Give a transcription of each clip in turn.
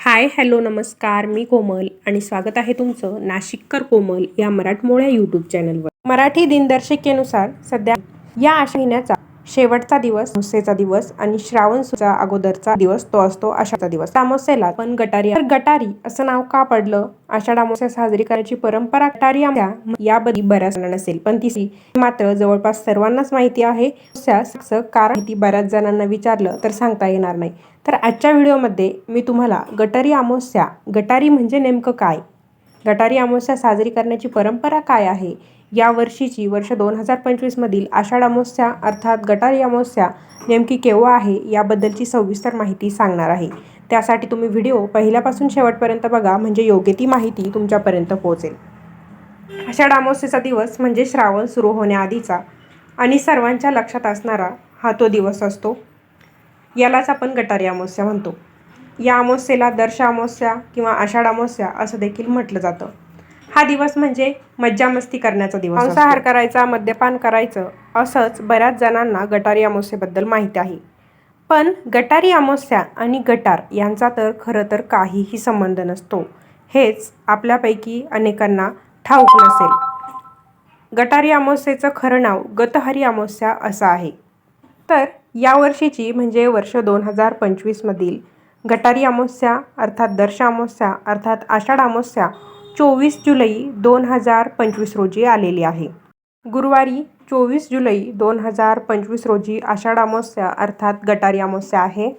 Hi hello नमस्कार मी कोमल आणि स्वागत आहे तुमचं नाशिककर कोमल या मराठमोळ्या यूट्यूब चॅनलवर मराठी दिनदर्शिकेनुसार सध्या या आश महिन्याचा शेवटचा दिवस मुसेचा दिवस आणि श्रावण सुचा अगोदरचा दिवस तो असतो आषाढचा दिवस. अमावस्येला पण गटारी. तर गटारी असं नाव का पडलं? आषाढ अमावस्या साजरी करायची परंपरा गटारी अमावस्या याबद्दल बऱ्याच जणांना नसेल पण ती मात्र जवळपास सर्वांनाच माहिती आहे. कारण माहिती बऱ्याच जणांना विचारलं तर सांगता येणार नाही. तर आजच्या व्हिडिओमध्ये मी तुम्हाला गटारी अमावस्या गटारी म्हणजे नेमकं काय? गटारी अमावस्या साजरी करण्याची परंपरा काय आहे? या वर्षीची वर्ष दोन हजार पंचवीसमधील आषाढ अमावस्या अर्थात गटारी अमावस्या नेमकी केव्हा आहे याबद्दलची सविस्तर माहिती सांगणार आहे. त्यासाठी तुम्ही व्हिडिओ पहिल्यापासून शेवटपर्यंत बघा म्हणजे योग्य ती माहिती तुमच्यापर्यंत पोहोचेल. आषाढ अमावस्येचा दिवस म्हणजे श्रावण सुरू होण्याआधीचा आणि सर्वांच्या लक्षात असणारा हा तो दिवस असतो. यालाच आपण गटारी अमावस्या म्हणतो. या अमावस्येला दर्श अमावस्या किंवा आषाढ अमावस्या असं देखील म्हटलं जातं. हा दिवस म्हणजे मज्जा मस्ती करण्याचा दिवस मांसाहार करायचा मद्यपान करायचं असंच बऱ्याच जणांना गटारी अमावस्येबद्दल माहीत आहे. पण गटारी अमावस्या आणि गटार यांचा तर खरं तर काहीही संबंध नसतो. हेच आपल्यापैकी अनेकांना ठाऊक नसेल. गटारी अमावस्येचं खरं नाव गतहरी अमावस्या असं आहे. तर यावर्षीची म्हणजे वर्ष दोन हजार पंचवीसमधील गटारी अमावस्या अर्थात दर्श अमावस्या अर्थात आषाढ अमावस्या चोवीस जुलै दोन हजार पंचवीस रोजी आलेली आहे. गुरुवारी चोवीस जुलै दोन हजार पंचवीस रोजी आषाढ अमावस्या अर्थात गटारी अमावस्या आहे.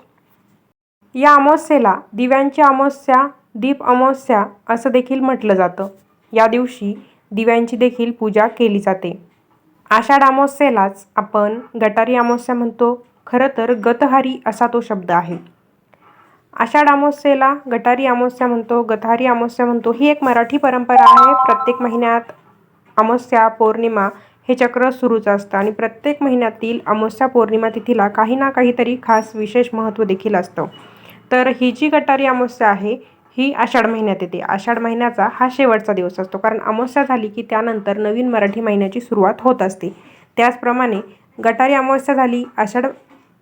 या अमावस्येला दिव्यांची अमावस्या दीप अमावस्या असं देखील म्हटलं जातं. या दिवशी दिव्यांची देखील पूजा केली जाते. आषाढ अमावस्येलाच आपण गटारी अमावस्या म्हणतो. खरं तर गतहारी असा तो शब्द आहे. आषाढ अमावस्येला गटारी अमावस्या म्हणतो गथारी अमावस्या म्हणतो ही एक मराठी परंपरा आहे. प्रत्येक महिन्यात अमावस्या पौर्णिमा हे चक्र सुरूच असतं आणि प्रत्येक महिन्यातील अमावस्या पौर्णिमा तिथीला काही ना काहीतरी खास विशेष महत्त्व देखील असतं. तर ही जी गटारी अमावस्या आहे ही आषाढ महिन्यात येते. आषाढ महिन्याचा हा शेवटचा दिवस असतो. कारण अमावस्या झाली की त्यानंतर नवीन मराठी महिन्याची सुरुवात होत असते. त्याचप्रमाणे गटारी अमावस्या झाली आषाढ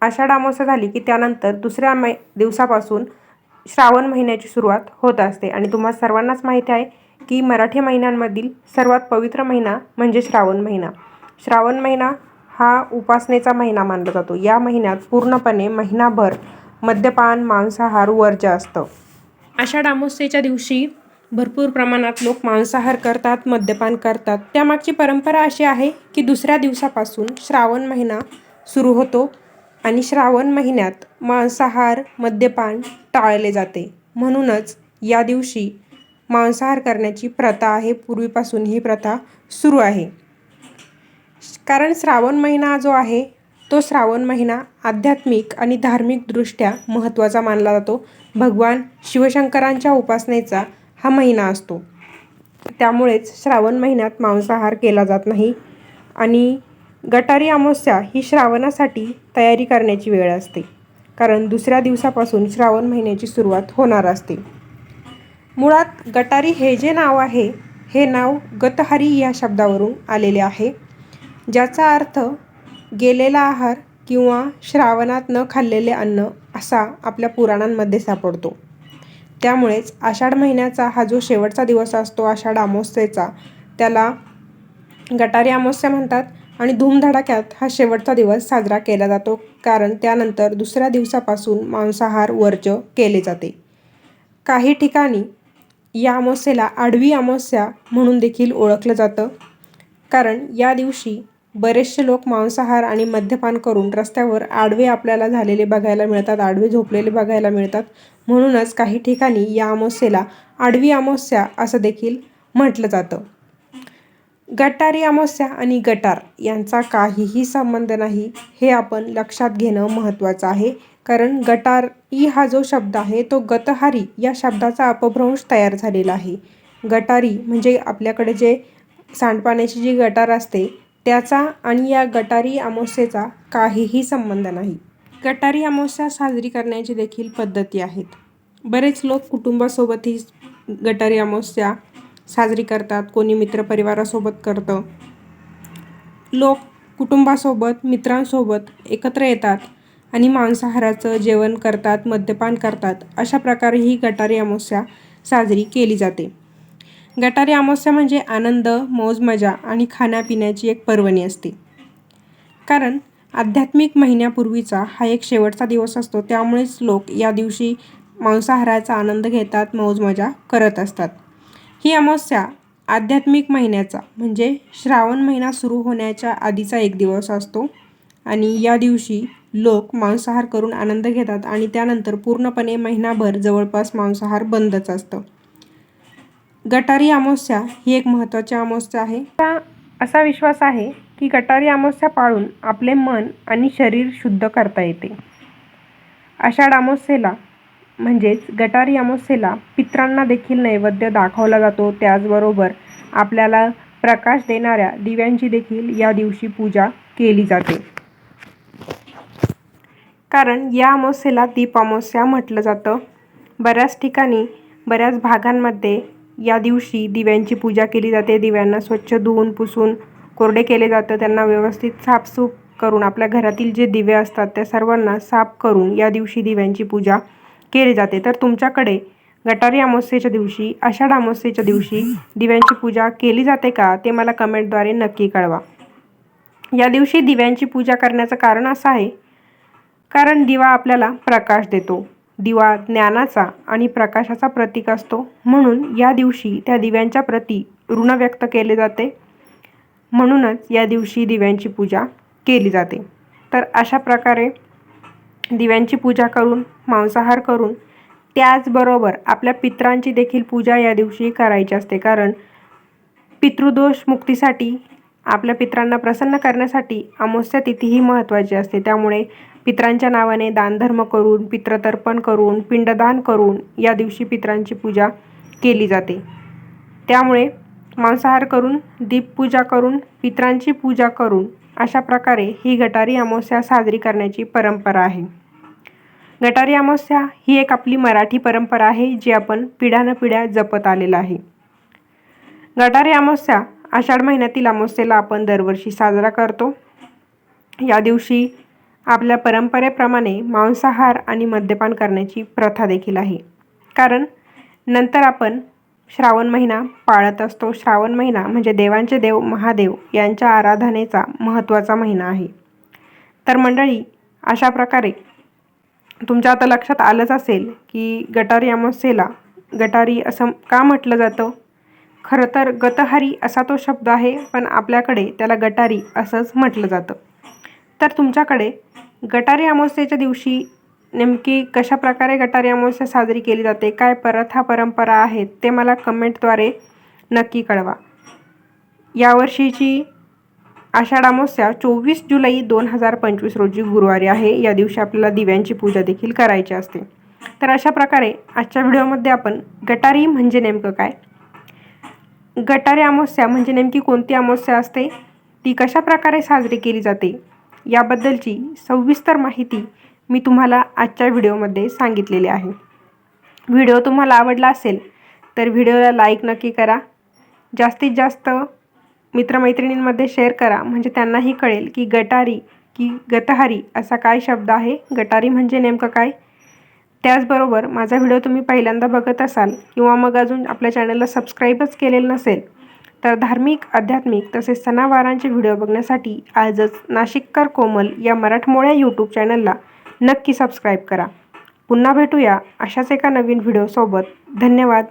आषाढ अमावस्या झाली की त्यानंतर दुसऱ्या मै दिवसापासून श्रावण महिन्याची सुरुवात होत असते. आणि तुम्हा सर्वांनाच माहिती आहे की मराठी महिन्यांमधील सर्वात पवित्र महिना म्हणजे श्रावण महिना. श्रावण महिना हा उपासनेचा महिना मानला जातो. या महिन्यात पूर्णपणे महिनाभर मद्यपान मांसाहार वर्ज असतं. आषाढ अमावस्येच्या दिवशी भरपूर प्रमाणात लोक मांसाहार करतात मद्यपान करतात. त्यामागची परंपरा अशी आहे की दुसऱ्या दिवसापासून श्रावण महिना सुरू होतो. आणि श्रावण महिन्यात मांसाहार मद्यपान टाळले जाते. म्हणूनच या दिवशी मांसाहार करण्याची प्रथा आहे. पूर्वीपासून ही प्रथा सुरू आहे. कारण श्रावण महिना जो आहे तो श्रावण महिना आध्यात्मिक आणि धार्मिकदृष्ट्या महत्त्वाचा मानला जातो. भगवान शिवशंकरांच्या उपासनेचा हा महिना असतो. त्यामुळेच श्रावण महिन्यात मांसाहार केला जात नाही. आणि गटारी अमावस्या ही श्रावणासाठी तयारी करण्याची वेळ असते कारण दुसऱ्या दिवसापासून श्रावण महिन्याची सुरुवात होणार असते. मुळात गटारी हे जे नाव आहे हे नाव गतहारी या शब्दावरून आलेले आहे ज्याचा अर्थ गेलेला आहार किंवा श्रावणात न खाल्लेले अन्न असा आपल्या पुराणांमध्ये सापडतो. त्यामुळेच आषाढ महिन्याचा हा जो शेवटचा दिवस असतो आषाढ अमावस्येचा त्याला गटारी अमावस्या म्हणतात. आणि धूमधडाक्यात हा शेवटचा दिवस साजरा केला जातो कारण त्यानंतर दुसऱ्या दिवसापासून मांसाहार वर्ज केले जाते. काही ठिकाणी या अमावस्येला आडवी अमावस्या म्हणून देखील ओळखलं जातं कारण या दिवशी बरेचसे लोक मांसाहार आणि मद्यपान करून रस्त्यावर आडवे आपल्याला झालेले बघायला मिळतात आडवे झोपलेले बघायला मिळतात. म्हणूनच काही ठिकाणी या अमावस्येला आडवी अमावस्या असं देखील म्हटलं जातं. गटारी अमावस्या आणि गटार यांचा काहीही संबंध नाही हे आपण लक्षात घेणं महत्त्वाचं आहे. कारण गटार ई हा जो शब्द आहे तो गतहारी या शब्दाचा अपभ्रंश तयार झालेला आहे. गटारी म्हणजे आपल्याकडे जे सांडपाण्याची जी गटार असते त्याचा आणि या गटारी अमावस्येचा काहीही संबंध नाही. गटारी अमावस्या साजरी करण्याची देखील पद्धती आहेत. बरेच लोक कुटुंबासोबत ही गटारी अमावस्या साजरी करतात कोणी मित्रपरिवारासोबत करतं. लोक कुटुंबासोबत मित्रांसोबत एकत्र येतात आणि मांसाहाराचं जेवण करतात मद्यपान करतात. अशा प्रकारे ही गटारी अमावस्या साजरी केली जाते. गटारी अमावस्या म्हणजे आनंद मौजमजा आणि खाण्यापिण्याची एक पर्वणी असते. कारण आध्यात्मिक महिन्यापूर्वीचा हा एक शेवटचा दिवस असतो त्यामुळेच लोक या दिवशी मांसाहाराचा आनंद घेतात मौजमजा करत असतात. ही अमावस्या आध्यात्मिक महिन्याचा म्हणजे श्रावण महिना सुरू होण्याच्या आधीचा एक दिवस असतो. आणि या दिवशी लोक मांसाहार करून आनंद घेतात आणि त्यानंतर पूर्णपणे महिनाभर जवळपास मांसाहार बंदच असतं. गटारी अमावस्या ही एक महत्त्वाची अमावस्या आहे. असा विश्वास आहे की गटारी अमावस्या पाळून आपले मन आणि शरीर शुद्ध करता येते. आषाढ अमावस्येला म्हणजेच गटारी अमावस्येला पित्रांना देखील नैवेद्य दाखवला जातो. त्याचबरोबर आपल्याला प्रकाश देणाऱ्या दिव्यांची देखील या दिवशी पूजा केली जाते. कारण या अमावस्येला दीप अमावस्या म्हटलं जातं. बऱ्याच ठिकाणी बऱ्याच भागांमध्ये या दिवशी दिव्यांची पूजा केली जाते. दिव्यांना स्वच्छ धुवून पुसून कोरडे केले जातं. त्यांना व्यवस्थित साफसूफ करून आपल्या घरातील जे दिवे असतात त्या सर्वांना साफ करून या दिवशी दिव्यांची पूजा केले जाते. तर तुमच्याकडे गटारी अमावस्येच्या दिवशी आषाढ अमावस्येच्या दिवशी दिव्यांची पूजा केली जाते का ते मला कमेंटद्वारे नक्की कळवा. या दिवशी दिव्यांची पूजा करण्याचं कारण असं आहे कारण दिवा आपल्याला प्रकाश देतो. दिवा ज्ञानाचा आणि प्रकाशाचा प्रतीक असतो. म्हणून या दिवशी त्या दिव्यांच्या प्रती ऋण व्यक्त केले जाते. म्हणूनच या दिवशी दिव्यांची पूजा केली जाते. तर अशा प्रकारे दिव्यांची पूजा करून मांसाहार करून त्याचबरोबर आपल्या पित्रांची देखील पूजा या दिवशी करायची असते. कारण पितृदोष मुक्तीसाठी आपल्या पित्रांना प्रसन्न करण्यासाठी अमावस्या तिथी ही महत्त्वाची असते. त्यामुळे पित्रांच्या नावाने दानधर्म करून पित्रतर्पण करून पिंडदान करून या दिवशी पित्रांची पूजा केली जाते. त्यामुळे मांसाहार करून दीपपूजा करून पित्रांची पूजा करून अशा प्रकारे ही गटारी अमावस्या साजरी करण्याची परंपरा आहे. गटारी अमावस्या ही एक आपली मराठी परंपरा आहे जी आपण पिढ्यानपिढ्या जपत आलेलं आहे. गटारी अमावस्या आषाढ महिन्यातील अमावस्येला आपण दरवर्षी साजरा करतो. या दिवशी आपल्या परंपरेप्रमाणे मांसाहार आणि मद्यपान करण्याची प्रथा देखील आहे. कारण नंतर आपण श्रावण महिना पाळत असतो. श्रावण महिना म्हणजे देवांचे देव महादेव यांच्या आराधनेचा महत्त्वाचा महिना आहे. तर मंडळी अशा प्रकारे तुमच्या आता लक्षात आलंच असेल की गटारी अमावस्येला गटारी असं का म्हटलं जातं? खरं तर गतहारी असा तो शब्द आहे पण आपल्याकडे त्याला गटारी असंच म्हटलं जातं. तर तुमच्याकडे गटारी अमावस्येच्या दिवशी नेमकी कशा प्रकारे गटारी अमावस्या साजरी केली जाते काय प्रथा परंपरा आहेत ते मला कमेंटद्वारे नक्की कळवा. यावर्षीची आषाढ अमावस्या चोवीस जुलै दोन हजार पंचवीस रोजी गुरुवारी आहे. या दिवशी आपल्याला दिव्यांची पूजा देखील करायची असते. तर अशा प्रकारे आजच्या व्हिडिओमध्ये आपण गटारी म्हणजे नेमकं काय? गटारी अमावस्या म्हणजे नेमकी कोणती अमावस्या असते? ती कशा प्रकारे साजरी केली जाते? याबद्दलची सविस्तर माहिती मी तुम्हाला आजच्या व्हिडिओमध्ये सांगितलेले आहे. व्हिडिओ तुम्हाला आवडला असेल तर व्हिडिओला लाईक नक्की करा. जास्तीत जास्त मित्रमैत्रिणींमध्ये शेअर करा. म्हणजे त्यांनाही कळेल की गटारी की गतहारी असा काय शब्द आहे? गटारी म्हणजे नेमकं काय? त्याचबरोबर माझा व्हिडिओ तुम्ही पहिल्यांदा बघत असाल किंवा मग अजून आपल्या चॅनलला सबस्क्राईबच केलेलं नसेल तर धार्मिक आध्यात्मिक तसेच सणावारांचे व्हिडिओ बघण्यासाठी आजच नाशिककर कोमल या मराठमोळ्या यूट्यूब चॅनलला नक्की सबस्क्राईब करा. पुन्हा भेटूया अशाच एका नवीन व्हिडिओसोबत धन्यवाद.